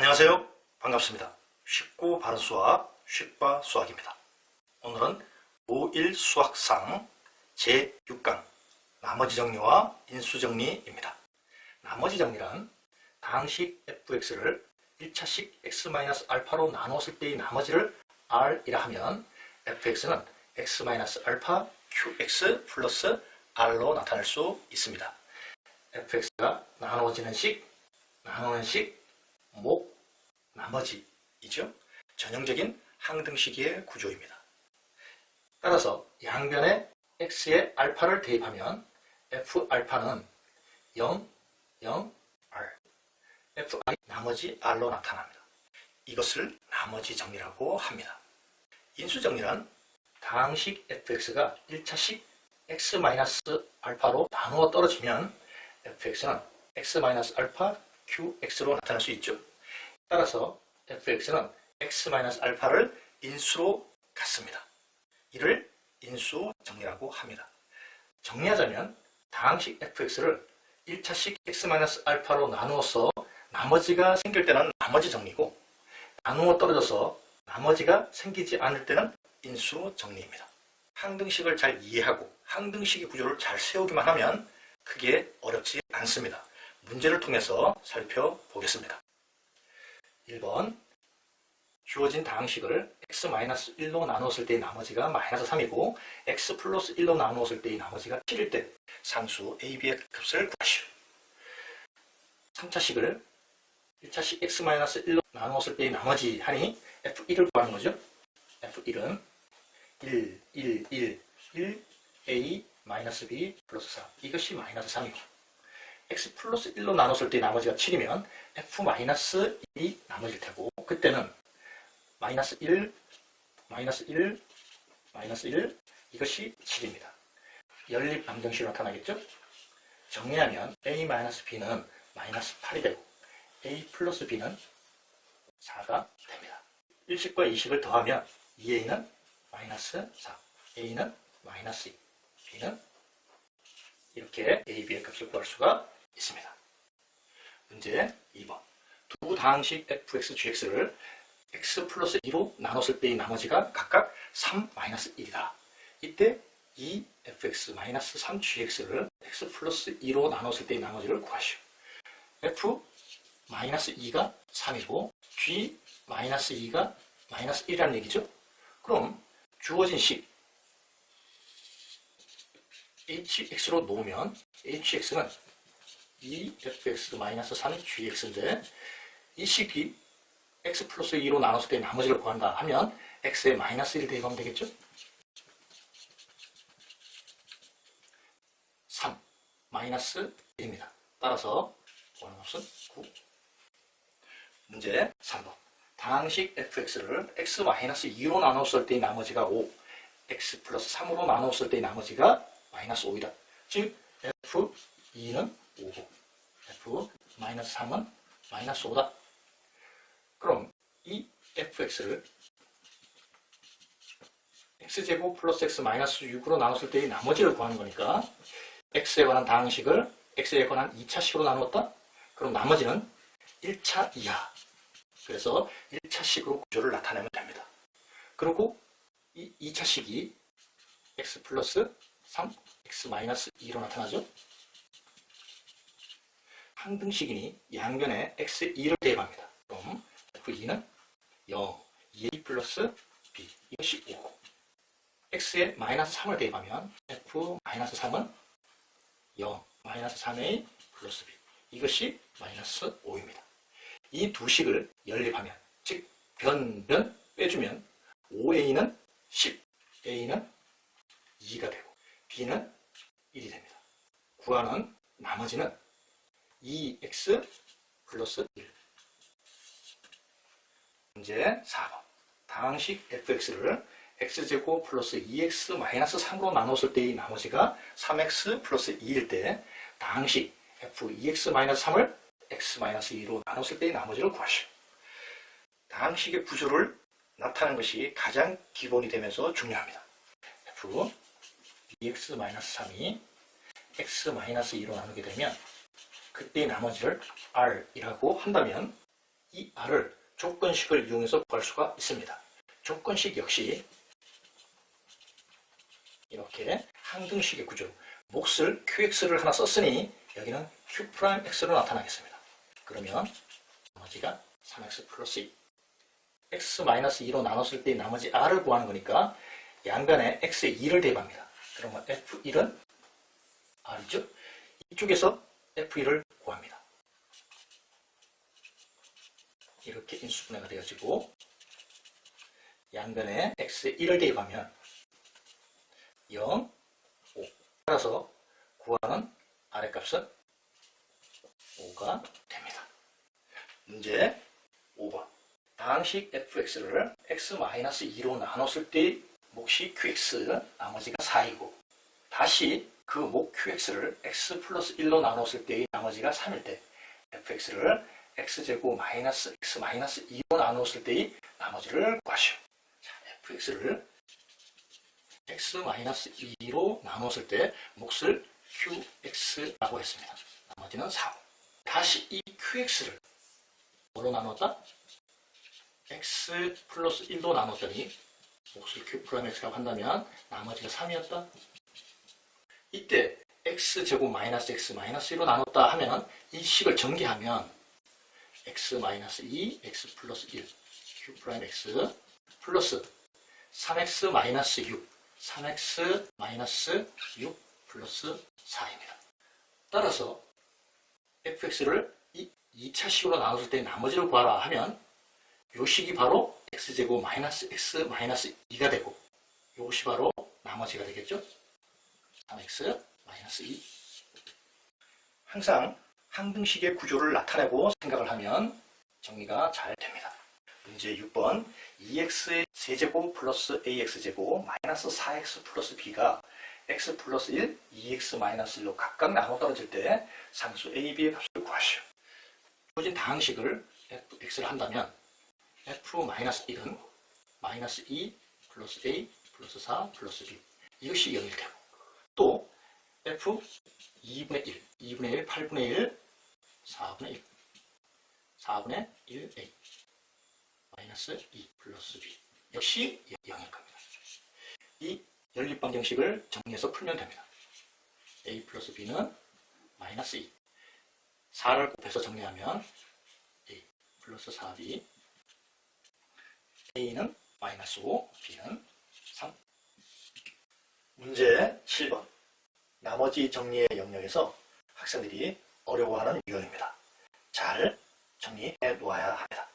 안녕하세요. 반갑습니다. 쉽고 바른 수학, 쉽바 수학입니다. 오늘은 고1 수학상 제6강 나머지 정리와 인수 정리입니다. 나머지 정리란 당식 fx를 1차식 x-알파로 나누었을 때의 나머지를 r이라 하면 fx는 x-알파 qx 플러스 r로 나타낼 수 있습니다. fx가 나누어지는 식, 나누는 식, 목, 나머지이죠. 전형적인 항등식의 구조입니다. 따라서 양변에 x의 알파를 대입하면 f 알파는 0, 0, r f i 나머지 r로 나타납니다. 이것을 나머지 정리라고 합니다. 인수 정리란 다항식 fx가 1차식 x-알파로 나누어 떨어지면 fx는 x-알파 qx로 나타날 수 있죠. 따라서 fx는 x-알파를 인수로 갖습니다. 이를 인수 정리라고 합니다. 정리하자면 다항식 fx를 1차식 x-알파로 나누어서 나머지가 생길 때는 나머지 정리고 나누어 떨어져서 나머지가 생기지 않을 때는 인수 정리입니다. 항등식을 잘 이해하고 항등식의 구조를 잘 세우기만 하면 크게 어렵지 않습니다. 문제를 통해서 살펴보겠습니다. 1번 주어진 다항식을 x-1로 나누었을 때의 나머지가 마이너스 3이고 x 플러스 1로 나누었을 때의 나머지가 7일 때 상수 ab의 값을 구하시오. 3차식을 1차식 x-1로 나누었을 때의 나머지 하니 f1을 구하는 거죠. f1은 1, 1, 1, 1, a 마이너스 b 플러스 4 이것이 마이너스 3이고 x 플러스 1로 나눴을 때 나머지가 7이면 f 마이너스 1이 나머질 테고 그때는 마이너스 1, 마이너스 1, 마이너스 1 이것이 7입니다. 연립 방정식으로 나타나겠죠? 정리하면 a 마이너스 b는 마이너스 8이 되고 a 플러스 b는 4가 됩니다. 1식과 2식을 더하면 2a는 마이너스 4, a는 마이너스 2, b는 이렇게 a, b의 값을 구할 수가 있습니다. 문제 2번 두 다항식 fx, gx를 x 플러스 2로 나눴을 때의 나머지가 각각 3, 마이너스 1이다. 이때 2 fx 마이너스 3 gx를 x 플러스 2로 나눴을 때의 나머지를 구하시오. f 마이너스 2가 3이고 g 마이너스 2가 마이너스 1이라는 얘기죠. 그럼 주어진 식 hx로 놓으면 hx는 2fx-3gx인데 이 식이 x 플러스 2로 나눴을 때 나머지를 구한다 하면 x에 마이너스 1 대입하면 되겠죠? 3 마이너스 1입니다. 따라서 구하는 값은 9 문제 3번 다항식 fx를 x-2로 나눴을 때 나머지가 5 x 플러스 3으로 나눴을 때 나머지가 마이너스 5이다. 즉 f2는 5고 f 마이너스 3은 마이너스 5다. 그럼 이 fx를 x제곱 플러스 x 마이너스 6으로 나눴을 때의 나머지를 구하는 거니까 x에 관한 다항식을 x에 관한 2차식으로 나누었다? 그럼 나머지는 1차 이하. 그래서 1차식으로 구조를 나타내면 됩니다. 그리고 이 2차식이 x 플러스 3, x 마이너스 2로 나타나죠. 항등식이니 양변에 x 2를 대입합니다. 그럼 f2는 0, 2a 플러스 b 이것이 5고 x에 마이너스 3을 대입하면 f 마이너스 3은 0, 마이너스 3a 플러스 b 이것이 마이너스 5입니다. 이 두 식을 연립하면 즉 변변 빼주면 5a는 10, a는 2가 되고 b는 1이 됩니다. 구하는 나머지는 2x 플러스 1 문제 4번 다항식 fx를 x제곱 플러스 2x 마이너스 3으로 나눴을 때의 나머지가 3x 플러스 2일 때 다항식 f 2x 마이너스 3을 x 마이너스 2로 나눴을 때의 나머지를 구하시오. 다항식의 구조를 나타내는 것이 가장 기본이 되면서 중요합니다. f 2x-3이 x-2로 나누게 되면 그때 나머지를 r이라고 한다면 이 r을 조건식을 이용해서 구할 수가 있습니다. 조건식 역시 이렇게 항등식의 구조 몫을 qx를 하나 썼으니 여기는 q'x로 나타나겠습니다. 그러면 나머지가 3x 플러스 2 x-2로 나눴을 때 나머지 r을 구하는 거니까 양변에 x에 2를 대입합니다. 그러면 f1은 r이죠. 이쪽에서 f1을 구합니다. 이렇게 인수분해가 되어지고 양변에 x에 1을 대입하면 0, 5 따라서 구하는 아래값은 5가 됩니다. 문제 5번 다항식 fx를 x-2로 나눴을 때 몫이 qx 나머지가 4이고 다시 그 목 qx를 x 플러스 1로 나눴을 때의 나머지가 3일 때 fx를 x제곱 마이너스 x 마이너스 2로 나눴을 때의 나머지를 구하시오. 자, fx를 x 마이너스 2로 나눴을 때 몫을 qx라고 했습니다. 나머지는 4. 다시 이 qx를 뭐로 나눴다? x 플러스 1로 나눴더니 몫을 q 프라임 x라고 한다면 나머지가 3이었다. 이때 x제곱 마이너스 x 마이너스 1로 나눴다 하면 이 식을 전개하면 x 마이너스 2, x 플러스 1, q 프라임 x 플러스 3x 마이너스 6, 3x 마이너스 6 플러스 4입니다. 따라서 fx를 이 2차 식으로 나눴을 때 나머지를 구하라 하면 요 식이 바로 x제곱 마이너스 x 마이너스 2가 되고 요것이 바로 나머지가 되겠죠? 3x 마이너스 2 항상 항등식의 구조를 나타내고 생각을 하면 정리가 잘 됩니다. 문제 6번 2x의 세제곱 플러스 ax제곱 마이너스 4x 플러스 b가 x 플러스 1, 2x 마이너스 1로 각각 나눠 떨어질 때 상수 a, b의 값을 구하시오. 주어진 다항식을 fx를 한다면 f 마이너스 1은 마이너스 2 플러스 a 플러스 4 플러스 b 이것이 0일 테고 또 f 2분의 1, 2분의 1, 8분의 1, 4분의 1, 4분의 1a 마이너스 2 플러스 b. 역시 0일 겁니다. 이 연립방 정식을 정리해서 풀면 됩니다. a 플러스 b는 마이너스 2 4를 곱해서 정리하면 a 플러스 4b a는 마이너스 5, b는 3 문제 7번 나머지 정리의 영역에서 학생들이 어려워하는 유형입니다. 잘 정리해 놓아야 합니다.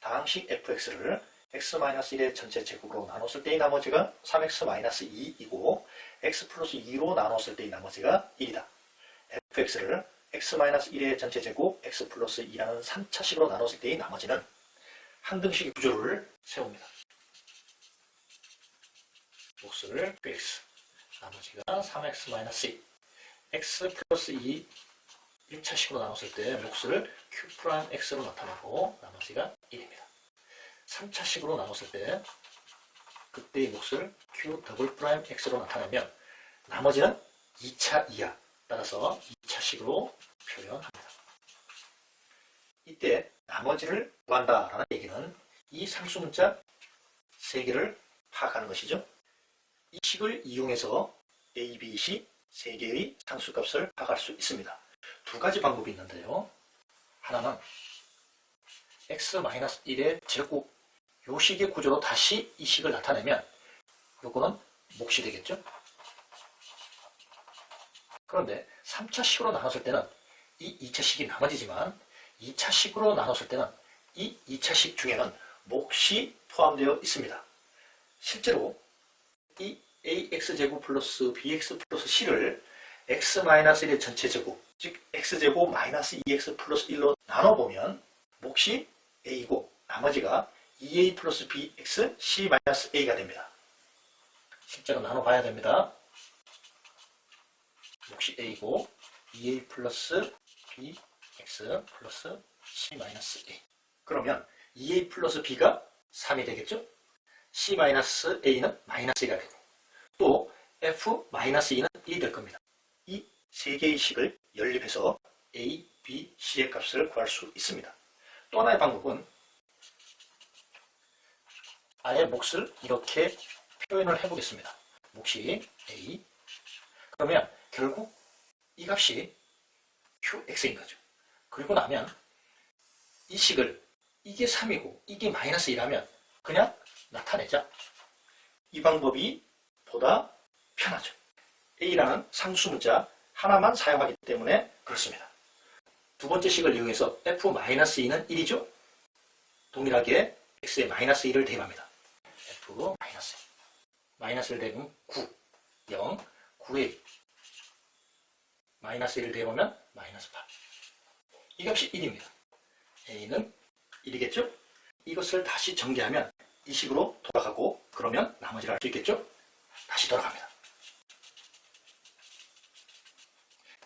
다항식 fx를 x-1의 전체 제곱으로 나눴을 때의 나머지가 3x-2이고 x 플러스 2로 나눴을 때의 나머지가 1이다. fx를 x-1의 전체 제곱 x 플러스 2라는 3차식으로 나눴을 때의 나머지는 항등식의 구조를 세웁니다. 몫을 qx 나머지가 3x-2 x 플러스 2 1차식으로 나눴을 때 몫을 q'x로 나타내고 나머지가 1입니다. 3차식으로 나눴을 때 그때의 몫을 q 더블 프라임 x로 나타내면 나머지는 2차 이하 따라서 2차식으로 표현합니다. 이때 나머지를 구한다 라는 얘기는 이 상수 문자 3개를 파악하는 것이죠. 이 식을 이용해서 A, B, C 3개의 상수값을 파악할 수 있습니다. 두 가지 방법이 있는데요. 하나는 x-1의 제곱 요 식의 구조로 다시 이 식을 나타내면 요거는 몫이 되겠죠. 그런데 3차 식으로 나눴을 때는 이 2차 식이 나머지지만 2차 식으로 나눴을 때는 이 2차 식 중에는 몫이 포함되어 있습니다. 실제로 이 ax제곱 플러스 bx 플러스 c를 x-1의 전체 제곱 즉 x제곱 마이너스 2x 플러스 1로 나눠보면 몫이 a이고 나머지가 2a 플러스 bx c 마이너스 a가 됩니다. 실제로 나눠봐야 됩니다. 몫이 a이고 2a 플러스 bx 플러스 c 마이너스 a 그러면 2a 플러스 b가 3이 되겠죠? c 마이너스 a는 마이너스 2가 되고 또 f 마이너스 2는 1이 될 겁니다. 이 세 개의 식을 연립해서 a, b, c의 값을 구할 수 있습니다. 또 하나의 방법은 아예 몫을 이렇게 표현을 해보겠습니다. 몫이 A 그러면 결국 이 값이 QX인 거죠. 그리고 나면 이 식을 이게 3이고 이게 마이너스 1하면 그냥 나타내자. 이 방법이 보다 편하죠. A라는 상수 문자 하나만 사용하기 때문에 그렇습니다. 두 번째 식을 이용해서 F-2는 1이죠? 동일하게 X에 마이너스 1을 대입합니다. F 마이너스 마이너스를 대입하면 9, 0, 9에 마이너스 1을 대입하면 마이너스 8. 이 값이 1입니다. A는 1이겠죠? 이것을 다시 전개하면 이 식으로 돌아가고 그러면 나머지를 알 수 있겠죠? 다시 돌아갑니다.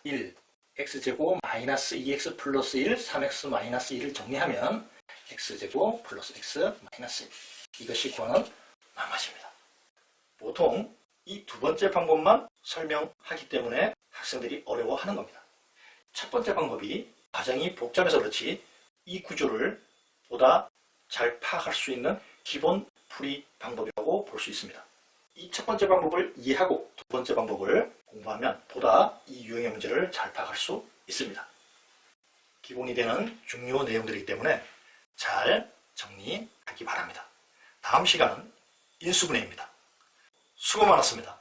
1, x제곱 마이너스 2x 플러스 1, 3x 마이너스 1을 정리하면 x제곱 플러스 x 마이너스 1. 이것이 구하는 마맛입니다. 보통 이 두 번째 방법만 설명하기 때문에 학생들이 어려워하는 겁니다. 첫 번째 방법이 과정이 복잡해서 그렇지 이 구조를 보다 잘 파악할 수 있는 기본 풀이 방법이라고 볼 수 있습니다. 이 첫 번째 방법을 이해하고 두 번째 방법을 공부하면 보다 이 유형의 문제를 잘 파악할 수 있습니다. 기본이 되는 중요 내용들이기 때문에 잘 정리하기 바랍니다. 다음 시간은 인수분해입니다. 수고 많았습니다.